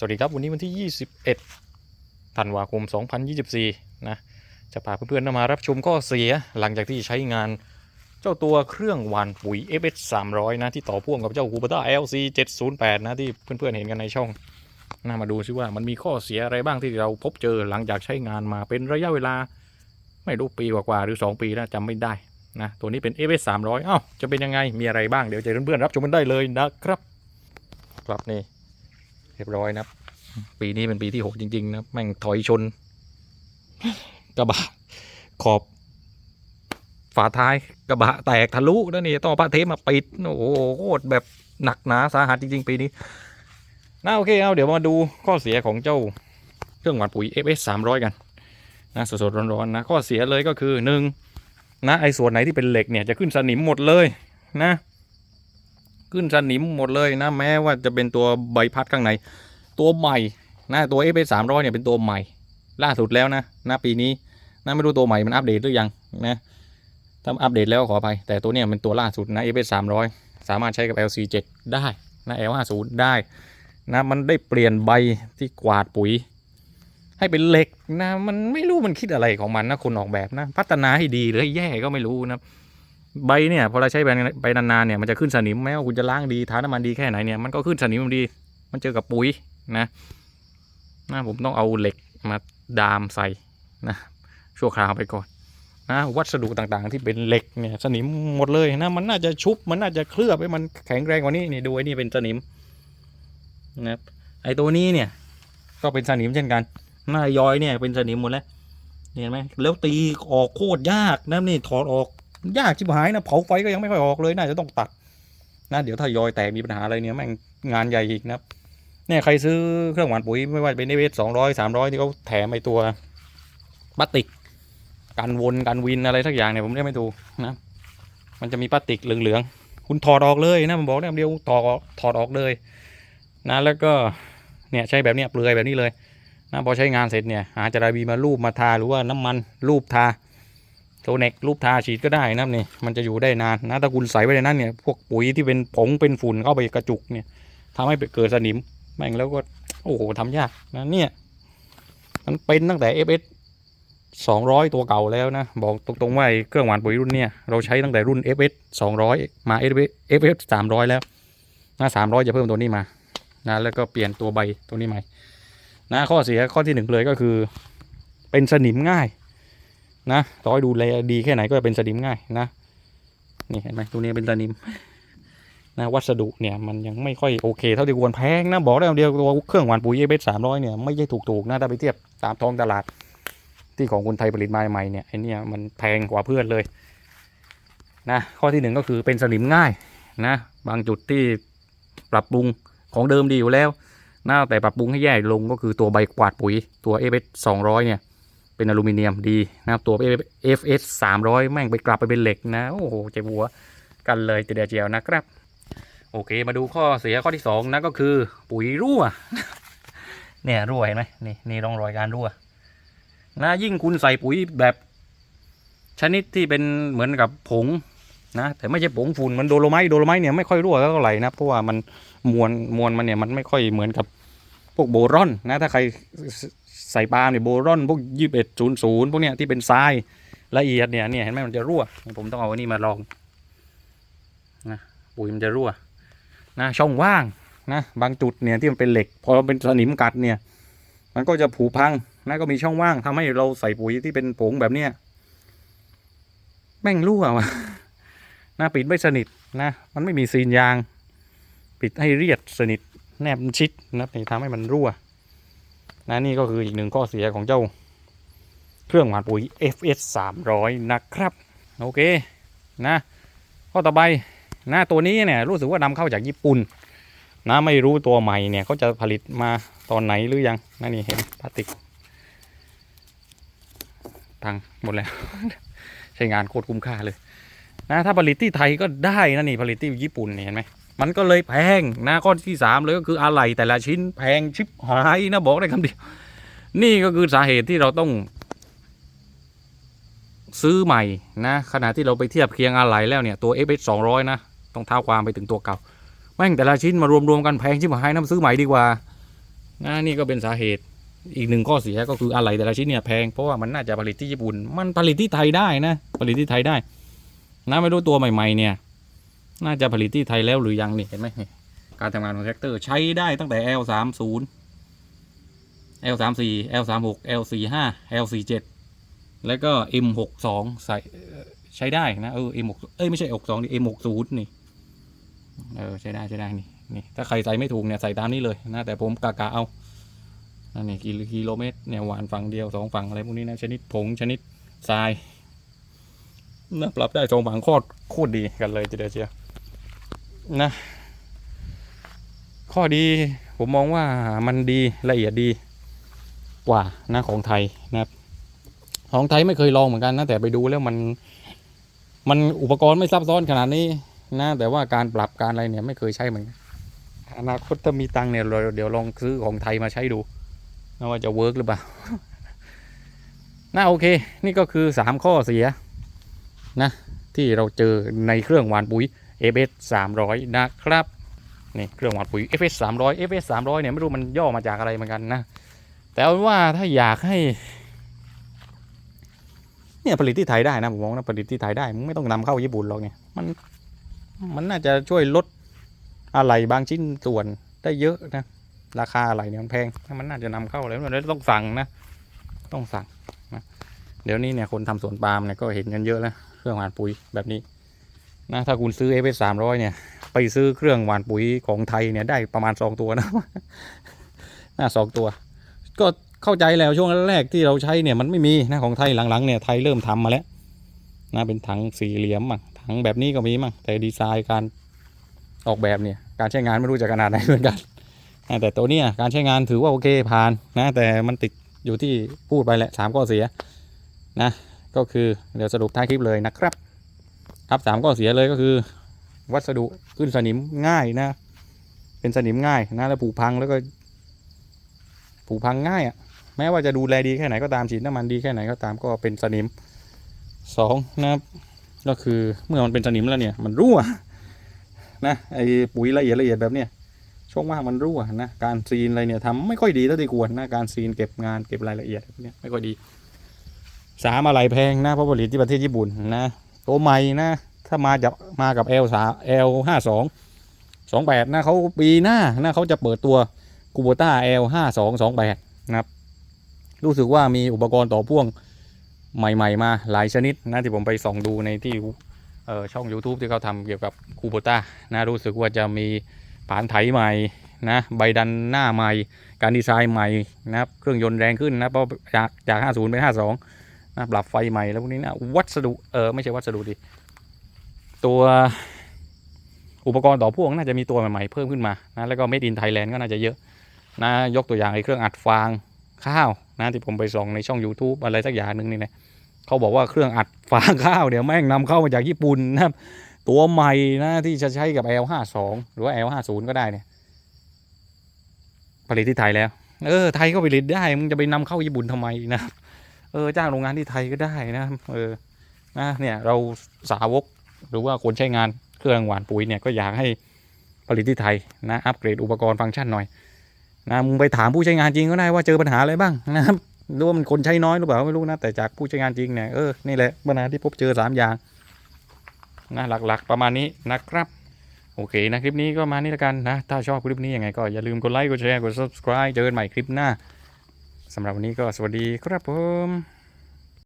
สวัสดีครับวันนี้วันที่ 21 ธันวาคม 2024 นะ จะพาเพื่อนๆมารับชมข้อเสียหลังจากที่ใช้งานเจ้าตัวเครื่องวานปุ๋ย FS 300 นะ ที่ต่อพ่วงกับเจ้า c u b a t a LC 708 นะ ที่เพื่อนๆเห็นกันในช่องนะมาดูซิว่ามันมีข้อเสียอะไรบ้างที่เราพบเจอหลังจากใช้งานมาเป็นระยะเวลา ไม่รู้ปีกว่าๆหรือ 2 ปีนะจำไม่ได้นะตัวนี้เป็น FS 300เอ้าจะเป็นยังไงมีอะไรบ้างเดี๋ยวจะเพื่อนๆรับชมกันได้เลยนะครับ ครับนี่ เรียบร้อยนะครับ ปีนี้เป็นปีที่หกจริง ๆ นะครับแม่งถอยชน กระบะขอบ ฝาท้ายกระบะแตกทะลุนะนี่ต้องเอาผ้าเทปมาปิดโอ้โหโคตรแบบหนักหนาสาหัสจริง ๆ ปีนี้น่าโอเคเอาเดี๋ยวมาดูข้อเสียของเจ้าเครื่องหวานปุ๋ย FS 300 กันนะสดๆร้อนๆนะข้อเสียเลยก็คือหนึ่งนะไอ้ส่วนไหนที่เป็นเหล็กเนี่ยจะขึ้นสนิมหมดเลยนะ ขึ้นสนิมหมดเลยนะแม้ว่าจะเป็นตัวใบพัดข้างใน ตัวใหม่นะตัว f อสามร้อยเนี่ยเป็นตัวใหม่ ล่าสุดแล้วนะนะปีนี้นะไม่รู้ตัวใหม่มันอัปเดตหรือยังนะถ้าอัปเดตแล้วขอไปแต่ตัวเนี้ยเป็นตัวล่าสุดนะ f อสามร้อยสามารถใช้กับ LC7 ได้นะ L50 ได้นะมันได้เปลี่ยนใบที่กวาดปุ๋ย ให้เป็นเหล็กนะมันไม่รู้มันคิดอะไรของมันนะคนออกแบบนะ พัฒนาให้ดีหรือให้แย่ก็ไม่รู้นะ ใบเนี่ยพอเราใช้ไปนานๆเนี่ยมันจะขึ้นสนิมแม้ว่าคุณจะล้างดีทาน้ำมันดีแค่ไหนเนี่ยมันก็ขึ้นสนิมมันดี มันเจอกับปุ๋ยนะนะผมต้องเอาเหล็กมาดามใส่นะชั่วคราวไปก่อนนะวัสดุต่างๆ ที่เป็นเหล็กเนี่ยสนิมหมดเลยนะมันน่าจะชุบมันน่าจะเคลือบให้มันแข็งแรงกว่านี้นี่ดูไอ้นี่เป็นสนิมนะไอ้ตัวนี้เนี่ยก็เป็นสนิมเช่นกัน หน้ายอยเนี่ยเป็นสนิมหมดแล้วเห็นไหมแล้วตีออกโคตรยากนะนี่ถอดออก ยากชิบหายนะเผาไฟก็ยังไม่ค่อยออกเลยน่าจะต้องตัดนะเดี๋ยวถ้ายอยแตกมีปัญหาอะไรเนี่ยแม่งงานใหญ่อีกนะครับเนี่ยใครซื้อเครื่องหวานปุ๋ยไม่ว่าจะเป็นเอเวสสองร้อยสามร้อยที่เขาแถมไอตัวพลาสติกกันวนกันวินอะไรทักอย่างเนี่ยผมเรียกไม่ถูกนะมันจะมีพลาสติกเหลืองๆคุณถอดออกเลยนะผมบอกได้คำเดียวถอดออกถอดออกเลยนะแล้วก็เนี่ยใช้แบบเนี้ยเปลือยแบบนี้เลยนะพอใช้งานเสร็จเนี่ยหาจาราบีมาลูบมาทาหรือว่าน้ำมันลูบทา โทเน็กรูปทาฉีดก็ได้นะครับนี่มันจะอยู่ได้นานนะถ้าคุณใส่ไว้ในนั้นเนี่ยพวกปุ๋ยที่เป็นผงเป็นฝุ่นเข้าไปกระจุกเนี่ยทำให้เกิดสนิมแม่งแล้วก็โอ้โหทำยากนะเนี่ยมันเป็นตั้งแต่ FS 200 ตัวเก่าแล้วนะ บอกตรงๆว่าไอเครื่องหวานปุ๋ยรุ่นเนี่ยเราใช้ตั้งแต่รุ่น FS 200 มา FS 300 แล้วนะ300 จะเพิ่มตัวนี้มานะแล้วก็เปลี่ยนตัวใบตัวนี้ใหม่นะข้อเสียข้อที่หนึ่งเลยก็คือ เป็นสนิมง่าย นะต่อให้ดูแลดีแค่ไหนก็จะเป็นสนิมง่ายนะนี่เห็นไหมตัวนี้เป็นสนิมนะวัสดุเนี่ยมันยังไม่ค่อยโอเคเท่าที่ควรแพงนะบอกได้คำเดียวตัวเครื่องหวานปุ๋ยเอเบสสามร้อยเนี่ยไม่ใช่ถูกๆนะถ้าไปเทียบตามท้องตลาด ที่ของคนไทยผลิตมาใหม่เนี่ยไอเนี่ยมันแพงกว่าเพื่อนเลยนะข้อที่หนึ่งก็คือเป็นสนิมง่ายนะบางจุดที่ปรับปรุงของเดิมดีอยู่แล้วนะแต่ปรับปรุงให้แย่ลงก็คือตัวใบกวาดปุ๋ยตัวเอเบสสองร้อยเนี่ย เป็นอลูมิเนียมดีนะครับตัว FS 300 แม่งไปกลับไปเป็นเหล็กนะ โอ้โหเจ็บหัวกันเลยเดียวเจียวนะครับ โอเคมาดูข้อเสียข้อที่2นะก็คือปุ๋ยรั่ว เนี่ยรั่วเห็นไหมนี่นี่ร่องรอยการรั่วนะยิ่งคุณใส่ปุ๋ยแบบชนิดที่เป็นเหมือนกับผงนะแต่ไม่ใช่ผงฝุ่นมันโดโลไมต์โดโลไมต์เนี่ยไม่ค่อยรั่วเท่าไหร่นะเพราะว่ามันมวลมวลมันเนี่ยมันไม่ค่อยเหมือนกับพวกโบรอนนะถ้าใคร ใส่ปาล์มเนี่ยโบรอนพวกยี่สิบเอ็ดศูนย์ศูนย์พวกเนี้ยที่เป็นทรายละเอียดเนี่ยเนี่ยเห็นไหมมันจะรั่ว ผมต้องเอาอันนี้มาลองนะปุ๋ยมันจะรั่วนะช่องว่างนะบางจุดเนี่ยที่มันเป็นเหล็ก พอเป็นสนิมกัดเนี่ย มันก็จะผุพังนะก็มีช่องว่างทำให้เราใส่ปุ๋ยที่เป็นผงแบบเนี้ยแม่งรั่วว่ะนะปิดไม่สนิทนะ มันไม่มีซีนยาง ปิดให้เรียดสนิทแนบชิดนะทำให้มันรั่ว นะนี่ก็คืออีกหนึ่งข้อเสียของเจ้า เครื่องหวานปุ๋ย FS 300 นะครับ โอเคนะข้อต่อไปนะตัวนี้เนี่ยรู้สึกว่านำเข้าจากญี่ปุ่นนะไม่รู้ตัวใหม่เนี่ยเขาจะผลิตมาตอนไหนหรือยังนะนี่เห็นพลาสติกพังหมดแล้ว ใช้งานโคตรคุ้มค่าเลยนะถ้าผลิตที่ไทยก็ได้นะนี่ผลิตที่ญี่ปุ่นเนี่ยเห็นไหม มันก็เลยแพงนะข้อที่สามเลยก็คืออะไหล่แต่ละชิ้นแพงชิบหายนะบอกได้คำเดียวนี่ก็คือสาเหตุที่เราต้อง ซื้อใหม่นะขณะที่เราไปเทียบเคียงอะไหล่แล้วเนี่ยตัว f s 200 นะต้องเท้าความไปถึงตัวเก่าแม่งแต่ละชิ้นมารวมๆกันแพงชิบหายนะซื้อใหม่ดีกว่านะนี่ก็เป็นสาเหตุอีกหนึ่งข้อเสียก็คืออะไรแต่ละชิ้นเนี่ยแพงเพราะว่ามันน่าจะผลิตที่ญี่ปุ่น มันผลิตที่ไทยได้นะ ผลิตที่ไทยได้นะไม่รู้ตัวใหม่ ๆ เนี่ย น่าจะผลิตที่ไทยแล้วหรือยังนี่เห็นไหมการทำงานของแท็กเตอร์ใช้ได้ตั้งแต่ L 3 0 L 3 4 L 3 6 L 4 5 L 4 7 แล้วก็ M 6 2 ใส่ใช้ได้นะเออ M 6 เอ้ยไม่ใช่6 2 นี่ M 6 0 นี่เออใช้ได้ใช้ได้นี่นี่ถ้าใครใส่ไม่ถูกเนี่ยใส่ตามนี้เลยนะแต่ผมกะกะเอานั่นนี่กิโลกิโลเมตรเนี่ยหวานฝั่งเดียวสองฝั่งอะไรพวกนี้นะชนิดผงชนิดทรายนะปรับได้สองฝั่งโคตรโคตรดีกันเลยทีเดียวเชียว นะ ข้อดีผมมองว่ามันดีละเอียดดีกว่านะของไทยนะครับ ของไทยไม่เคยลองเหมือนกันนะแต่ไปดูแล้วมันมันอุปกรณ์ไม่ซับซ้อนขนาดนี้นะแต่ว่าการปรับการอะไรเนี่ยไม่เคยใช้เหมือนอนาคตถ้ามีตังเนี่ยเราเดี๋ยวลองซื้อของไทยมาใช้ดูนะว่าจะเวิร์กหรือเปล่าน่าโอเค นี่ก็คือสามข้อเสียนะที่เราเจอในเครื่องหวานปุ๋ย ABS 300 นะครับนี่เครื่องหวัดปุ๋ย FS 300 FS 300เนี่ยไม่รู้มันย่อมาจากอะไรเหมือนกันนะ แต่เอาว่าถ้าอยากให้เนี่ยผลิตที่ไทยได้นะผมมองนะผลิตที่ไทยได้มึงไม่ต้องนำเข้าญี่ปุ่นหรอกเนี่ยมันมันน่าจะช่วยลดอะไรบางชิ้นส่วนได้เยอะนะราคาอะไรเนี่ยมันแพงมันน่าจะนำเข้าแล้วมันต้องสั่งนะ ต้องสั่งนะเดี๋ยวนี้เนี่ยคนทำสวนปาล์มเนี่ยก็เห็นกันเยอะแล้วเครื่องหวานปุ๋ยแบบนี้ นะถ้าคุณซื้อ FS 300เนี่ย ไปซื้อเครื่องหวานปุ๋ยของไทยเนี่ยได้ประมาณสองตัวนะน่าสองตัว ก็เข้าใจแล้วช่วงแรกที่เราใช้เนี่ยมันไม่มีนะของไทยหลังๆเนี่ยไทยเริ่มทำมาแล้วนะเป็นถังสี่เหลี่ยมมั่งถังแบบนี้ก็มีมั่งแต่ดีไซน์การออกแบบเนี่ยการใช้งานไม่รู้จะขนาดไหนเหมือนกันแต่ตัวเนี้ยการใช้งานถือว่าโอเคผ่านนะแต่มันติดอยู่ที่พูดไปแหละสามข้อเสียนะก็คือเดี๋ยวสรุปท้ายคลิปเลยนะครับ ครับสามข้อเสียเลยก็คือ วัสดุขึ้นสนิมง่ายนะ เป็นสนิมง่ายนะแล้วผุพังแล้วก็ผุพังง่ายอะ่ะ แม้ว่าจะดูแลดีแค่ไหนก็ตามฉีดน้ำมันดีแค่ไหนก็ตามก็เป็นสนิมสองนะครับก็คือเมื่อมันเป็นสนิมแล้วเนี่ย มันรั่วนะไอ้ปุ๋ยละเอียดละเอียดแบบเนี้ยช่วงว่างมันรั่วนะการซีนอะไรเนี่ยทำไม่ค่อยดีเท่าที่ควรนะการซีนเก็บงานเก็บรายละเอียดแบบเนี้ยไม่ค่อยดีสามอะไรแพงนะเพราะผลิตที่ประเทศญี่ปุ่นนะ ตัวใหม่นะ ถ้ามาจะมากับ L สา L ห้าสองสองแปดนะเขาปีหน้านะเขาจะเปิดตัวคูโบต้า L ห้าสองสองแปดนะครับ รู้สึกว่ามีอุปกรณ์ต่อพ่วงใหม่ ๆ มาหลายชนิดนะที่ผมไปส่องดูในที่ช่อง YouTube ที่เขาทำเกี่ยวกับคูโบต้านะรู้สึกว่าจะมีผานไถใหม่นะใบดันหน้าใหม่ การดีไซน์ใหม่นะครับเครื่องยนต์แรงขึ้นนะเพราะจากจาก 50 เป็น 52 นะปรับไฟใหม่แล้วพวกนี้นะวัสดุเออไม่ใช่วัสดุดิตัวอุปกรณ์ต่อพ่วงน่าจะมีตัวใหม่ๆเพิ่มขึ้นมานะแล้วก็ made in Thailand ก็น่าจะเยอะนะยกตัวอย่างไอ้เครื่องอัดฟางข้าวนะที่ผมไปส่องในช่อง YouTube อะไรสักอย่างหนึ่งนี่นะเขาบอกว่าเครื่องอัดฟางข้าวเดี๋ยวแม่งนำเข้ามาจากญี่ปุ่นนะครับตัวใหม่นะที่จะใช้กับ L52 หรือว่า L50 ก็ได้เนี่ยผลิตที่ไทยแล้ว เออไทยก็ผลิตได้มึงจะไปนำเข้าญี่ปุ่นทำไมนะ เออจ้างโรงงานที่ไทยก็ได้นะเออนะเนี่ยเราสาวกหรือว่าคนใช้งานเครื่องหวานปุ๋ยเนี่ยก็อยากให้ผลิตที่ไทยนะอัปเกรดอุปกรณ์ฟังก์ชันหน่อยนะมึงไปถามผู้ใช้งานจริงก็ได้ว่าเจอปัญหาอะไรบ้างนะครับหรือว่ามันคนใช้น้อยหรือเปล่าไม่รู้นะแต่จากผู้ใช้งานจริงเนี่ยเออนี่แหละปัญหาที่พบเจอสามอย่างนะหลักๆประมาณนี้นะครับ โอเคนะคลิปนี้ก็มานี่ละกันนะ ถ้าชอบคลิปนี้ยังไงก็อย่าลืมกดไลค์กดแชร์กด subscribe เจอกันใหม่คลิปหน้า สำหรับวันนี้ก็สวัสดีครับผม